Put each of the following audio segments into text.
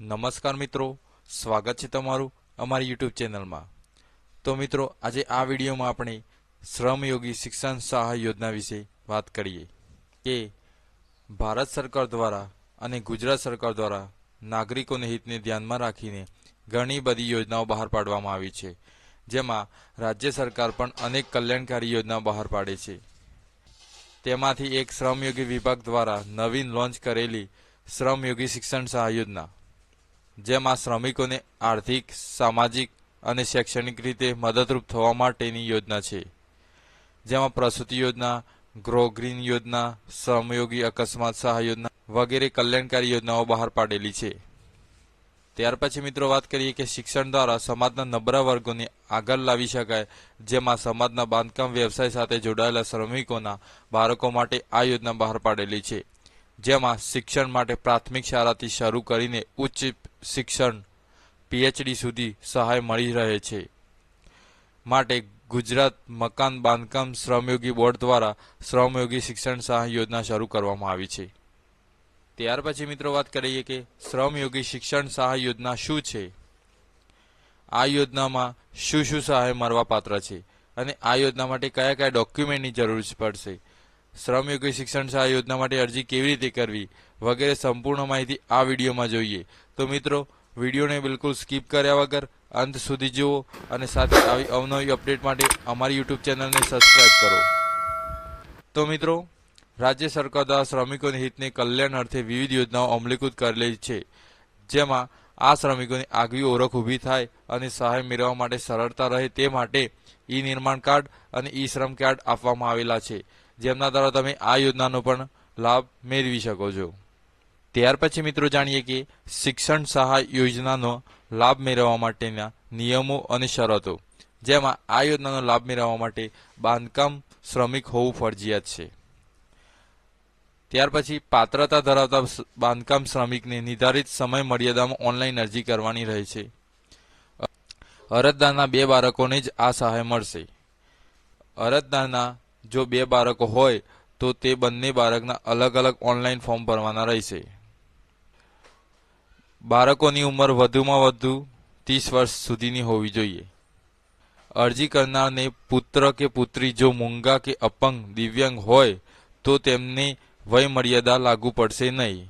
નમસ્કાર મિત્રો, સ્વાગત છે તમારું અમારી યુટ્યુબ ચેનલમાં. તો મિત્રો, આજે આ વિડીયોમાં આપણે શ્રમયોગી શિક્ષણ સહાય યોજના વિશે વાત કરીએ કે ભારત સરકાર દ્વારા અને ગુજરાત સરકાર દ્વારા નાગરિકોને હિતને ધ્યાનમાં રાખીને ઘણી બધી યોજનાઓ બહાર પાડવામાં આવી છે. જેમાં રાજ્ય સરકાર પણ અનેક કલ્યાણકારી યોજના બહાર પાડે છે. તેમાંથી એક શ્રમયોગી વિભાગ દ્વારા નવીન લોન્ચ કરેલી શ્રમયોગી શિક્ષણ સહાય યોજના. જેમાં શ્રમિકોને આર્થિક, સામાજિક અને શૈક્ષણિક રીતે મદદરૂપ થવા માટેની યોજના છે. જેમાં પ્રસૂતિ યોજના, ગ્રો ગ્રીન યોજના, શ્રમયોગી અકસ્માત સહાય યોજના વગેરે કલ્યાણકારી યોજનાઓ બહાર પાડેલી છે. ત્યાર પછી મિત્રો વાત કરીએ કે શિક્ષણ દ્વારા સમાજના નબળા વર્ગોને આગળ લાવી શકાય, જેમાં સમાજના બાંધકામ વ્યવસાય સાથે જોડાયેલા શ્રમિકોના બાળકો માટે આ યોજના બહાર પાડેલી છે. જેમાં શિક્ષણ માટે પ્રાથમિક શાળાથી શરૂ કરીને ઉચ્ચ શિક્ષણ પીએચડી સુધી સહાય મળી રહે છે. માટે ગુજરાત મકાન બાંધકામ શ્રમયોગી બોર્ડ દ્વારા શ્રમયોગી શિક્ષણ સહાય યોજના શરૂ કરવામાં આવી છે. ત્યાર પછી મિત્રો વાત કરીએ કે શ્રમયોગી શિક્ષણ સહાય યોજના શું છે? આ યોજનામાં શું શું સહાય મળવા પાત્ર છે? અને આ યોજના માટે કયા કયા ડોક્યુમેન્ટની જરૂર પડશે? શ્રમયોગી શિક્ષણ શાળા યોજના માટે અરજી કેવી રીતે કરવી વગેરે સંપૂર્ણ માહિતી આ વિડીયોમાં જોઈએ. તો મિત્રો, વિડીયોને બિલકુલ સ્કીપ કર્યા વગર અંત સુધી જુઓ અને સાથે આવી અવનવી અપડેટ માટે અમારી યુટ્યુબ ચેનલને સબસ્ક્રાઇબ કરો. તો મિત્રો, રાજ્ય સરકાર દ્વારા શ્રમિકોની હિતને કલ્યાણ અર્થે વિવિધ યોજનાઓ અમલીકૃત કરેલી છે, જેમાં આ શ્રમિકોની આગવી ઓળખ ઊભી થાય અને સહાય મેળવવા માટે સરળતા રહે તે માટે ઈ નિર્માણ કાર્ડ અને ઈ શ્રમ કાર્ડ આપવામાં આવેલા છે. જેમના દ્વારા તમે આ યોજનાનો પણ લાભ મેળવી શકો છો. ત્યાર પછી મિત્રો જાણીએ કે શિક્ષણ સહાય યોજનાનો લાભ મેળવવા માટેના નિયમો અને શરતો. જેમાં આ યોજનાનો લાભ મેળવવા માટે બાંધકામ શ્રમિક હોવું ફરજિયાત છે. ત્યાર પછી પાત્રતા ધરાવતા બાંધકામ શ્રમિકને નિર્ધારિત સમય મર્યાદામાં ઓનલાઈન અરજી કરવાની રહે છે. અરજદારના બે બાળકોને જ આ સહાય મળશે. અરજદારના જો બે બાળકો હોય, તો તે બંને બાળકના અલગ અલગ ઓનલાઈન ફોર્મ ભરવાના રહેશે. બાળકોની ઉંમર વધુમાં વધુ ત્રીસ વર્ષ સુધીની હોવી જોઈએ. અરજી કરનારને પુત્ર કે પુત્રી જો મૂંગા કે અપંગ, દિવ્યાંગ હોય, તો તેમને વયમર્યાદા લાગુ પડશે નહીં.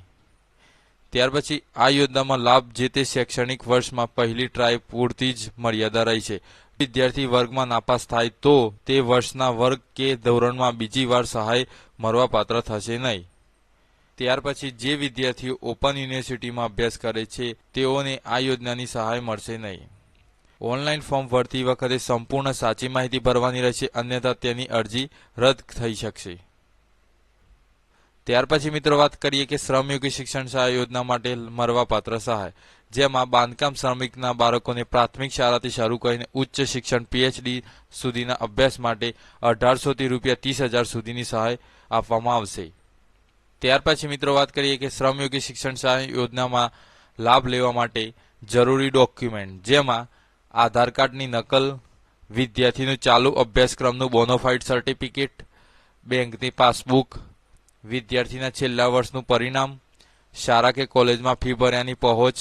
ત્યાર પછી આ યોજનામાં લાભ જે તે શૈક્ષણિક વર્ષમાં પહેલી ટ્રાય પૂરતી જ મર્યાદા રહી છે. વિદ્યાર્થી વર્ગમાં નાપાસ થાય તો તે વર્ષના વર્ગ કે ધોરણમાં બીજી વાર સહાય મળવાપાત્ર થશે નહીં. ત્યાર પછી જે વિદ્યાર્થીઓ ઓપન યુનિવર્સિટીમાં અભ્યાસ કરે છે, તેઓને આ યોજનાની સહાય મળશે નહીં. ઓનલાઈન ફોર્મ ભરતી વખતે સંપૂર્ણ સાચી માહિતી ભરવાની રહેશે, અન્યથા તેની અરજી રદ થઈ શકશે. ત્યાર પછી મિત્રો વાત કરીએ કે શ્રમયોગી શિક્ષણ સહાય યોજના માટે મળવાપાત્ર સહાય. જેમાં બાંધકામ શ્રમિકના બાળકોને પ્રાથમિક શાળાથી શરૂ કરીને ઉચ્ચ શિક્ષણ પીએચડી સુધીના અભ્યાસ માટે અઢારસોથી રૂપિયા ત્રીસ હજાર સુધીની સહાય આપવામાં આવશે. ત્યાર પછી મિત્રો વાત કરીએ કે શ્રમયોગી શિક્ષણ સહાય યોજનામાં લાભ લેવા માટે જરૂરી ડોક્યુમેન્ટ, જેમાં આધાર કાર્ડની નકલ, વિદ્યાર્થીનું ચાલુ અભ્યાસક્રમનું બોનોફાઇડ સર્ટિફિકેટ બેંકની પાસબુક વિદ્યાર્થીના છેલ્લા વર્ષનું પરિણામ શાળા કે કોલેજમાં ફી ભર્યાની પહોંચ,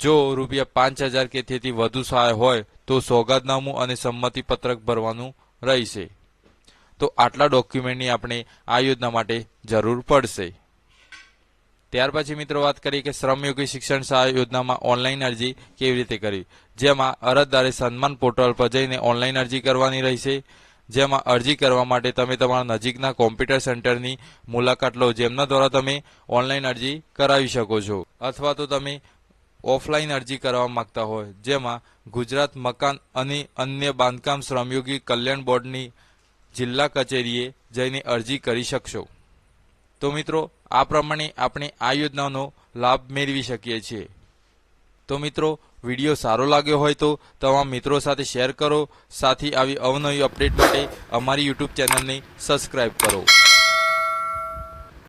જો રૂપિયા પાંચ હજાર કે તેથી વધુ સહાય હોય, તો સોગાદનામું અને સંમતિ પત્રક ભરવાનું રહેશે. તો આટલા ડોક્યુમેન્ટની આપણે આ યોજના માટે જરૂર પડશે. ત્યાર પછી મિત્રો વાત કરીએ કે શ્રમયોગી શિક્ષણ સહાય યોજનામાં ઓનલાઈન અરજી કેવી રીતે કરવી? જેમાં અરજદારે સન્માન પોર્ટલ પર જઈને ઓનલાઈન અરજી કરવાની રહેશે. જેમાં અરજી કરવા માટે તમે તમારા નજીકના કોમ્પ્યુટર સેન્ટરની મુલાકાત લો, જેમના દ્વારા તમે ઓનલાઈન અરજી કરાવી શકો છો. અથવા તો તમે ઓફલાઈન અરજી કરવા માંગતા હોય, જેમાં ગુજરાત મકાન અને અન્ય બાંધકામ શ્રમયોગી કલ્યાણ બોર્ડની જિલ્લા કચેરીએ જઈને અરજી કરી શકશો. તો મિત્રો, આ પ્રમાણે આપણે આ યોજનાનો લાભ મેળવી શકીએ છીએ. તો મિત્રો વીડિયો સારો લાગ્યો હોય તો તમામ મિત્રો સાથે શેર કરો, સાથી આવી અવનવી અપડેટ માટે અમારી યુટ્યુબ ચેનલને સબસ્ક્રાઇબ કરો.